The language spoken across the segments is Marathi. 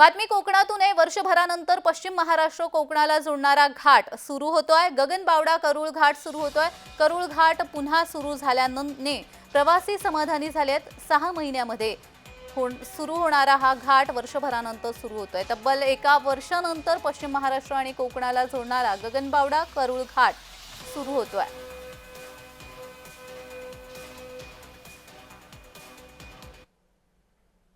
बातमी कोकणातून आहे. वर्षभरानंतर पश्चिम महाराष्ट्र कोकणाला जोडणारा घाट सुरू होतोय. गगनबावडा करूळ घाट सुरू होतोय. करूळ घाट पुन्हा सुरू झाल्याने प्रवासी समाधानी झालेत. सहा महिन्यामध्ये हो सुरू होणारा हा घाट वर्षभरानंतर सुरू होतोय. तब्बल एका वर्षानंतर पश्चिम महाराष्ट्र आणि कोकणाला जोडणारा गगनबावडा करूळ घाट सुरू होतोय.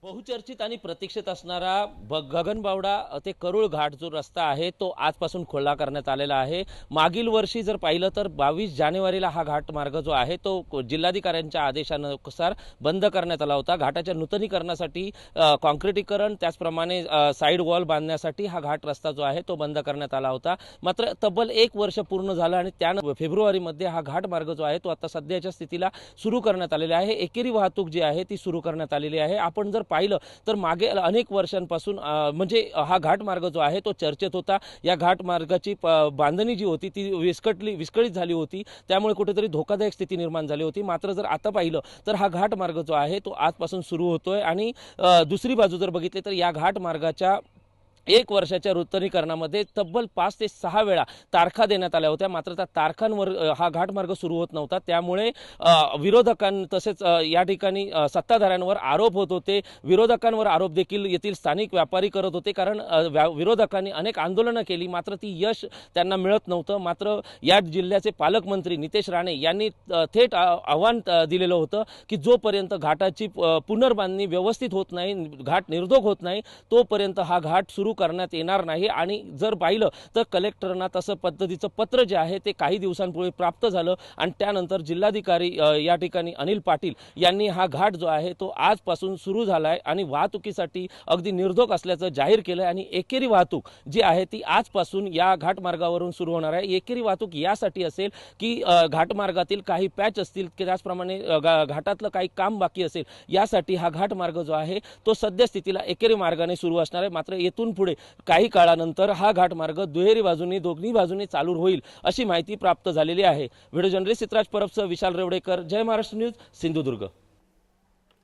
बहुचर्चित आणि प्रतीक्षित असणारा ब गगनबावडा ते करूळ घाट जो रस्ता आहे तो आजपासून खुला करण्यात आलेला आहे. मागील वर्षी जर पाहिलं तर बावीस जानेवारीला हा घाट मार्ग जो आहे तो जिल्हाधिकाऱ्यांच्या आदेशानुसार बंद करण्यात आला होता. घाटाच्या नूतनीकरणासाठी कॉन्क्रिटीकरण त्याचप्रमाणे साईड वॉल बांधण्यासाठी हा घाट रस्ता जो आहे तो बंद करण्यात आला होता. मात्र तब्बल एक वर्ष पूर्ण झालं आणि त्यानं फेब्रुवारीमध्ये हा घाट मार्ग जो आहे तो आता सध्याच्या स्थितीला सुरू करण्यात आलेला आहे. एकेरी वाहतूक जी आहे ती सुरू करण्यात आलेली आहे. आपण जर पाहिलं तर मागे अनेक वर्षांपासून म्हणजे हा घाटमार्ग जो आहे तो चर्चेत होता. या घाटमार्गाची प- बांधणी जी होती ती विस्कटली विस्कळीत झाली होती. त्यामुळे कुठेतरी धोकादायक स्थिती निर्माण झाली होती. मात्र जर आता पाहिलं तर हा घाटमार्ग जो आहे तो आजपासून सुरू होतोय. आणि दुसरी बाजू जर बघितली तर या घाटमार्गाच्या एक वर्षाच्या नूतनीकरणामध्ये तब्बल पाच ते सहा वेळा तारखा देण्यात आल्या होत्या. मात्र त्या तारखांवर हा घाटमार्ग सुरू होत नव्हता. त्यामुळे विरोधकां तसेच या ठिकाणी सत्ताधाऱ्यांवर आरोप होत होते. विरोधकांवर आरोप देखील येथील स्थानिक व्यापारी करत होते. कारण व्या- विरोधकांनी अनेक आंदोलनं केली. मात्र ती यश त्यांना मिळत नव्हतं. मात्र या जिल्ह्याचे पालकमंत्री नितेश राणे यांनी थेट आव्हान दिलेलं होतं की जोपर्यंत घाटाची पुनर्बांधणी व्यवस्थित होत नाही घाट निर्धोक होत नाही तोपर्यंत हा घाट सुरू करण्यात येणार नाही. आणि जर पाहिलं तर कलेक्टरना तसं पद्धतीचं पत्र जे आहे ते काही दिवसांपूर्वी प्राप्त झालं. आणि त्यानंतर जिल्हाधिकारी या ठिकाणी अनिल पाटील यांनी हा घाट जो आहे तो आजपासून सुरू झाला आहे आणि वाहतुकीसाठी अगदी निर्धोक असल्याचं जाहीर केलं आहे आणि एकेरी वाहतूक जी आहे ती आजपासून या घाटमार्गावरून सुरू होणार आहे. एकेरी वाहतूक यासाठी असेल की घाटमार्गातील काही पॅच असतील की त्याचप्रमाणे घाटातलं काही काम बाकी असेल यासाठी हा घाटमार्ग जो आहे तो सद्यस्थितीला एकेरी मार्गाने सुरू असणार आहे. मात्र येथून पुढे. काही काळानंतर हा घाटमार्ग दुहेरी बाजूनी दोन्ही बाजूनी चालू होईल अशी माहिती प्राप्त झालेली आहे. व्हिडिओ जर्नलिस्ट चित्राज परबसह विशाल रेवडेकर. जय महाराष्ट्र न्यूज सिंधुदुर्ग.